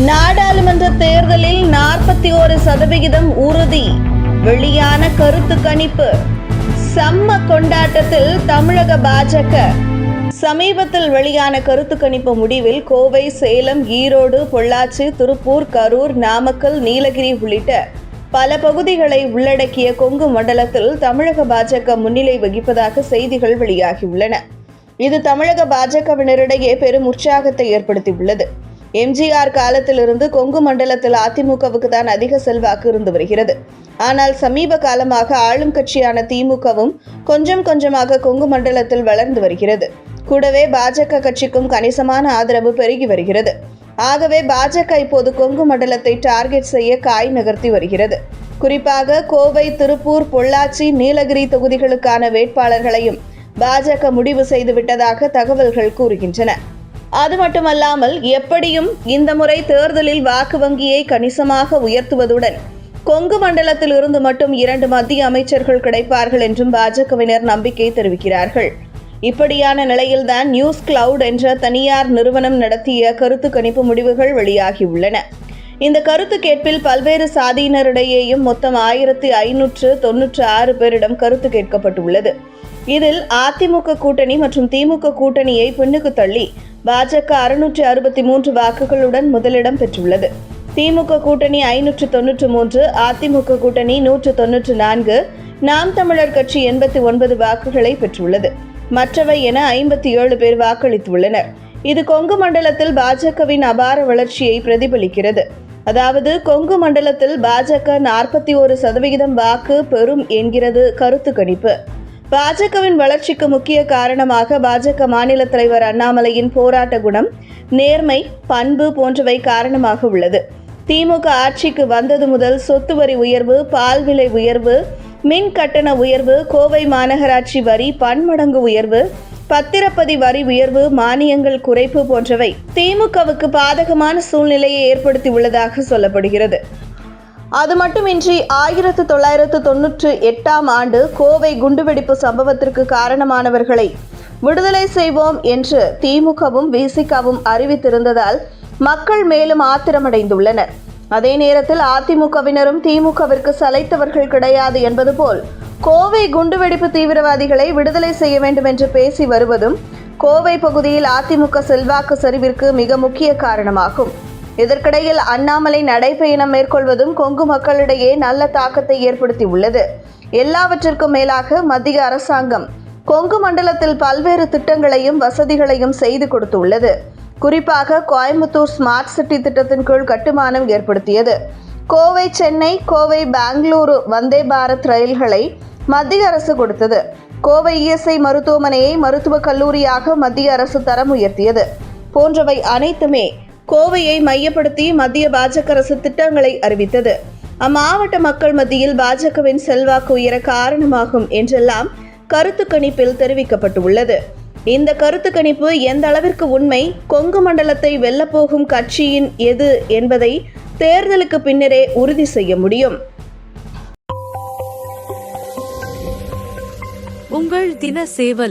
நாடாளுமன்ற தேர்தலில் நாற்பத்தி ஒரு சதவிகிதம் உறுதி. வெளியான கருத்து கணிப்பு. செம்ம கொண்டாட்டத்தில் தமிழக பாஜக. சமீபத்தில் வெளியான கருத்து கணிப்பு முடிவில் கோவை சேலம் ஈரோடு பொள்ளாச்சி திருப்பூர் கரூர் நாமக்கல் நீலகிரி உள்ளிட்ட பல பகுதிகளை உள்ளடக்கிய கொங்கு மண்டலத்தில் தமிழக பாஜக முன்னிலை வகிப்பதாக செய்திகள் வெளியாகியுள்ளன. இது தமிழக பாஜகவினரிடையே பெரும் உற்சாகத்தை ஏற்படுத்தியுள்ளது. எம்ஜிஆர் காலத்திலிருந்து கொங்கு மண்டலத்தில் அதிமுகவுக்கு தான் அதிக செல்வாக்கு இருந்து வருகிறது. ஆனால் சமீப காலமாக ஆளும் கட்சியான திமுகவும் கொஞ்சம் கொஞ்சமாக கொங்கு மண்டலத்தில் வளர்ந்து வருகிறது. கூடவே பாஜக கட்சிக்கும் கணிசமான ஆதரவு பெருகி வருகிறது. ஆகவே பாஜக இப்போது கொங்கு மண்டலத்தை டார்கெட் செய்ய காய் நகர்த்தி வருகிறது. குறிப்பாக கோவை திருப்பூர் பொள்ளாச்சி நீலகிரி தொகுதிகளுக்கான வேட்பாளர்களையும் பாஜக முடிவு செய்து விட்டதாக தகவல்கள் கூறுகின்றன. அது மட்டுமல்லாமல் எப்படியும் இந்த முறை தேர்தலில் வாக்கு வங்கியை கணிசமாக உயர்த்துவதுடன் கொங்கு மண்டலத்தில் இருந்து மட்டும் இரண்டு மத்திய அமைச்சர்கள் கிடைப்பார்கள் என்றும் பாஜகவினர் நம்பிக்கை தெரிவிக்கிறார்கள். இப்படியான நிலையில்தான் நியூஸ் கிளவுட் என்ற தனியார் நிறுவனம் நடத்திய கருத்து கணிப்பு முடிவுகள் வெளியாகியுள்ளன. இந்த கருத்து கேட்பில் பல்வேறு சாதியினரிடையேயும் மொத்தம் ஆயிரத்தி ஐநூற்று தொன்னூற்று ஆறு பேரிடம் கருத்து கேட்கப்பட்டுள்ளது. இதில் அதிமுக கூட்டணி மற்றும் திமுக கூட்டணியை பின்னுக்கு தள்ளி பாஜக அறுநூற்று அறுபத்தி மூன்று வாக்குகளுடன் முதலிடம் பெற்றுள்ளது. திமுக கூட்டணி ஐநூற்று தொன்னூற்று மூன்று அதிமுக கூட்டணி நூற்று தொன்னூற்று நான்கு நாம் தமிழர் கட்சி எண்பத்தி ஒன்பது வாக்குகளை பெற்றுள்ளது. மற்றவை என ஐம்பத்தி ஏழு பேர் வாக்களித்துள்ளனர். இது கொங்கு மண்டலத்தில் பாஜகவின் அபார வளர்ச்சியை பிரதிபலிக்கிறது. அதாவது கொங்கு மண்டலத்தில் பாஜக நாற்பத்தி ஒரு சதவிகிதம் வாக்கு பெறும் என்கிறது கருத்து கணிப்பு பாஜகவின் வளர்ச்சிக்கு முக்கிய காரணமாக பாஜக மாநில தலைவர் அண்ணாமலையின் போராட்ட குணம் நேர்மை பண்பு போன்றவை காரணமாக உள்ளது. திமுக ஆட்சிக்கு வந்தது முதல் சொத்து வரி உயர்வு பால் விலை உயர்வு மின் கட்டண உயர்வு கோவை மாநகராட்சி வரி பன்மடங்கு உயர்வு பத்திரப்பதி வரி உயர்வு மானியங்கள் குறைப்பு போன்றவை திமுகவுக்கு பாதகமான சூழ்நிலையை ஏற்படுத்தி உள்ளதாக சொல்லப்படுகிறது. அது மட்டுமின்றி ஆயிரத்து தொள்ளாயிரத்து தொன்னூற்று எட்டாம் ஆண்டு கோவை குண்டுவெடிப்பு சம்பவத்திற்கு காரணமானவர்களை விடுதலை செய்வோம் என்று திமுகவும் விசிகவும் அறிவித்திருந்ததால் மக்கள் மேலும் ஆத்திரமடைந்துள்ளனர். அதே நேரத்தில் அதிமுகவினரும் திமுகவிற்கு சலைத்தவர்கள் கிடையாது என்பது போல் கோவை குண்டுவெடிப்பு தீவிரவாதிகளை விடுதலை செய்ய வேண்டும் என்று பேசி வருவதும் கோவை பகுதியில் அதிமுக செல்வாக்கு சரிவிற்கு மிக முக்கிய காரணமாகும். இதற்கிடையில் அண்ணாமலை நடைபயணம் மேற்கொள்வதும் கொங்கு மக்களிடையே நல்ல தாக்கத்தை ஏற்படுத்தி உள்ளது எல்லாவற்றிற்கும் மேலாக மத்திய அரசாங்கம் கொங்கு மண்டலத்தில் பல்வேறு திட்டங்களையும் வசதிகளையும் செய்து கொடுத்துள்ளது. குறிப்பாக கோயம்புத்தூர் ஸ்மார்ட் சிட்டி திட்டத்தின் கீழ் கட்டுமானம் ஏற்படுத்தியது. கோவை சென்னை கோவை பெங்களூரு வந்தே பாரத் ரயில்களை மத்திய அரசு கொடுத்தது. கோவை இஎஸ்ஐ மருத்துவமனையை மருத்துவக் கல்லூரியாக மத்திய அரசு தரம் உயர்த்தியது. போன்றவை அனைத்துமே கோவையை மையப்படுத்தி மத்திய பாஜக அரசு திட்டங்களை அறிவித்தது. அம்மாவட்ட மக்கள் மத்தியில் பாஜகவின் செல்வாக்கு உயர காரணமாகும் என்றெல்லாம் கருத்து கணிப்பில் தெரிவிக்கப்பட்டுள்ளது. இந்த கருத்து கணிப்பு எந்த அளவிற்கு உண்மை கொங்கு மண்டலத்தை வெல்லப்போகும் கட்சியின் எது என்பதை தேர்தலுக்கு பின்னரே உறுதி செய்ய முடியும். உங்கள் தின சேவல்